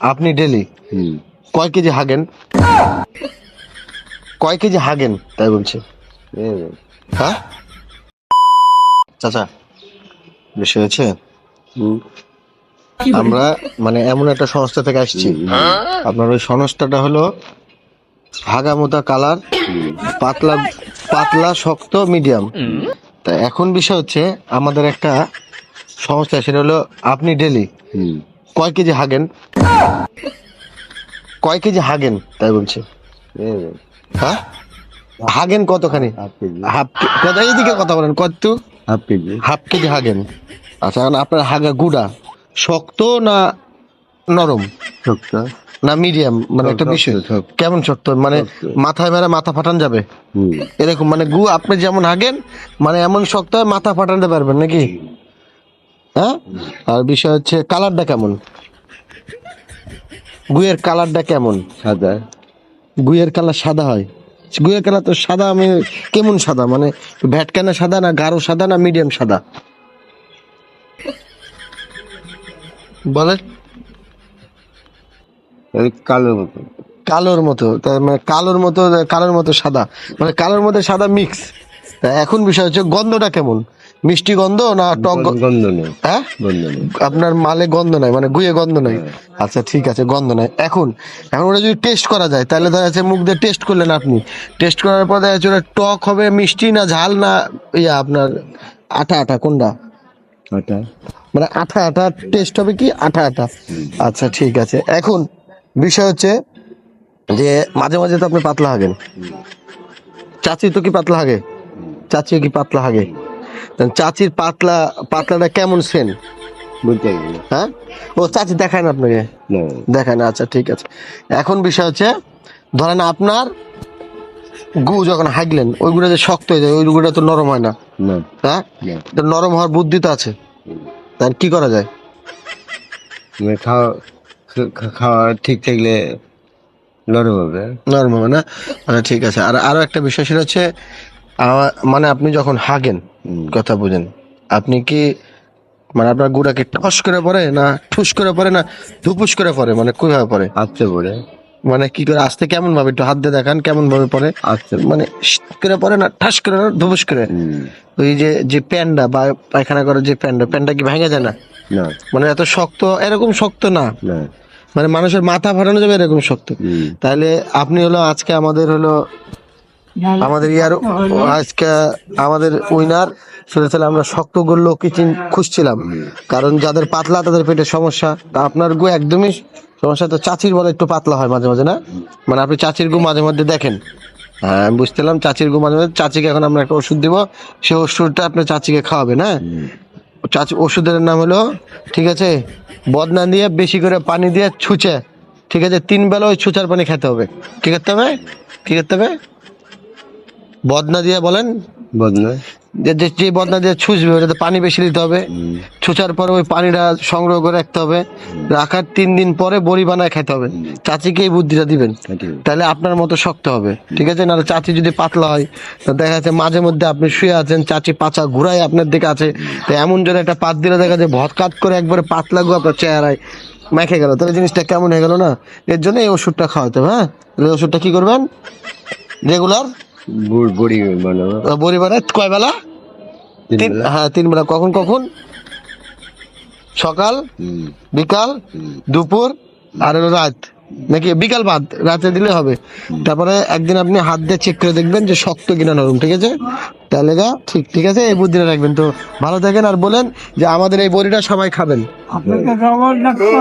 আপনি ডেলি হুম। কয় কেজি হাগেন? কয় কেজি হাগেন? তাই বলছি। হ্যাঁ? চাচা বিষয় হচ্ছে আমরা মানে এমন একটা সংস্থা থেকে আসছি। আপনার ওই সংস্থাটা হলো হাগামোতা কালার পাতলা পাতলা শক্ত মিডিয়াম। তা এখন বিষয় হচ্ছে আমাদের একটা সংস্থা সেটা হলো আপনি ডেলি হুম। কয় কেজি হাগেন? কয় কেজি হাগেন? তাই বলছি। হ্যাঁ? হাগেন কতখানি? হাফ কথা এইদিকে কথা বলেন কত হাফ কেজি। হাফ কেজি হাগেন। আচ্ছা এখন আপনার হাগা গুড়া শক্ত না নরম? শক্ত। না মিডিয়াম? মানে একটা বিষয়। কেমন শক্ত? মানে মাথায় মেরা মাথা ফাটান যাবে? এরকম মানে গু আপনি যেমন হাগেন মানে এমন শক্ত হয় মাথা ফাটাতে পারবেন নাকি? হ্যাঁ? আর বিষয় হচ্ছে কালারটা কেমন? গুয়ের কালারটা কেমন? সাদা। গুয়ের কালার সাদা হয়। গুয়ের কালার তো সাদা আমি কেমন সাদা? মানে ভ্যাটকানা সাদা না গাঢ় সাদা না মিডিয়াম সাদা? বলেন। ওই কালো মতো। কালোর মতো তার মানে কালোর মতো কালোর মতো সাদা। মানে কালোর মধ্যে সাদা মিক্স এখন বিষয় হচ্ছে গন্ধটা কেমন? মিষ্টি গন্ধ না টক গন্ধ নেই। হ্যাঁ? আপনার মালে গন্ধ নাই মানে গুয়ে গন্ধ নাই। আচ্ছা ঠিক আছে গন্ধ নাই। এখন এখন ওটা যদি টেস্ট করা যায় তাহলে দেখা যাচ্ছে মুখ দিয়ে টেস্ট করলেন আপনি। টেস্ট করার পর দেখা যাচ্ছে ওটা টক হবে মিষ্টি না ঝাল না ইয়া আপনার আটা আটা কোনটা? ওটা মানে আঠা আঠা টেস্ট হবে কি? আঠা আঠা। আচ্ছা ঠিক আছে। এখন বিষয় হচ্ছে যে মাঝে মাঝে তো আপনি পাতলা হাগেন। চাচি তো কি পাতলা হাগে? চাচি কি পাতলা হাগে? চাচির পাতলা পাতলাটা কেমন সেন গেলি হ্যাঁ? ও চাচি দেখায় না আপনাকে? দেখায় না আচ্ছা ঠিক আছে। এখন বিষয় হচ্ছে ধরেন আপনার গু যখন হাগলেন ওইগুলো যে শক্ত হয়ে যায় ওইগুলো তো নরম হয় না। হ্যাঁ? তো নরম হওয়ার বুদ্ধি তো আছে। তার কি করা যায়? মানে খাওয়া খাওয়া ঠিক থাকলে নরম হবে। নরম হবে না? আচ্ছা ঠিক আছে। আর আরও একটা বিষয় সেটা হচ্ছে মানে আপনি যখন হাগেন কথা বুঝেন আপনি কি মানে আপনার গুড়াকে ঠস করে পড়ে না ঠুস করে পড়ে না ধুপুস করে পড়ে মানে কীভাবে পড়ে আসতে পড়ে মানে কি করে আসতে কেমন ভাবে একটু হাত দিয়ে দেখান কেমন ভাবে পড়ে আসতে মানে করে পড়ে না ঠাস করে না ধুপুস করে? ওই যে যে প্যান্ডা বা পায়খানা করে যে প্যান্ডা প্যান্ডা কি ভেঙে যায় না? মানে এত শক্ত এরকম শক্ত না। মানে মানুষের মাথা ফাটানো যাবে এরকম শক্ত। তাহলে আপনি হলো আজকে আমাদের হলো আমাদের ইয়ার আজকে আমাদের উইনার সেটা ছিল আমরা শক্ত গোল্লো কিচিন খুঁজছিলাম। কারণ যাদের পাতলা তাদের পেটের সমস্যা। তা আপনার গু একদমই সমস্যা। তো চাচির বলে একটু পাতলা হয় মাঝে মাঝে না? মানে আপনি চাচির গু মাঝে মধ্যে দেখেন। হ্যাঁ আমি বুঝতেলাম চাচির গু মাঝে মাঝে চাচিকে এখন আমরা একটা ওষুধ দিব। সেই ওষুধটা আপনি চাচিকে খাওয়াবেন হ্যাঁ চাচি ওষুধের নাম হলো ঠিক আছে বদনা দিয়ে বেশি করে পানি দিয়ে ছুঁচে ঠিক আছে তিন বেলা ওই ছুচার পানি খেতে হবে। কি করতে হবে? কি করতে হবে? বদনা দিয়ে বলেন? বদনা? যে বদনা দিয়ে ছুঁচবে ওটাতে পানি বেশি দিতে হবে। ছুচার পরে ওই পানিটা সংগ্রহ করে রাখতে হবে। রাখার তিন দিন পরে বড়ি বানায় খেতে হবে। চাচিকে এই বুদ্ধিটা দিবেন। তাহলে আপনার মতো শক্ত হবে। ঠিক আছে? নাহলে চাচি যদি পাতলা হয় তো দেখা যাচ্ছে মাঝে মধ্যে আপনি শুয়ে আছেন চাচি পাচা ঘুরাই আপনার দিকে আছে। তো এমন জন্য একটা পাত দিলে দেখা যায় ভটকাত করে একবারে পাতলা গু আপনার চেহারায় মেখে গেল। তাহলে জিনিসটা কেমন হয়ে গেল না? এর জন্য এই ওষুধটা খাওয়াতে হবে হ্যাঁ? ওষুধটা কি করবেন? রেগুলার? বুড় বানাবো বড়ি বানায় কয় বেলা? তিন হ্যাঁ তিন বেলা। কখন কখন? সকাল বিকাল দুপুর আর হলো রাত। নাকি বিকাল বাদ রাতে দিলে হবে। তারপরে একদিন আপনি হাত দিয়ে চেক করে দেখবেন যে শক্ত কিনা নরম ঠিক আছে? তাহলে গা ঠিক ঠিক আছে? এই বুদ্ধিটা রাখবেন। তো ভালো থাকেন আর বলেন যে আমাদের এই বড়িটা সবাই খাবেন। আপনাকে খবর ডাক্তার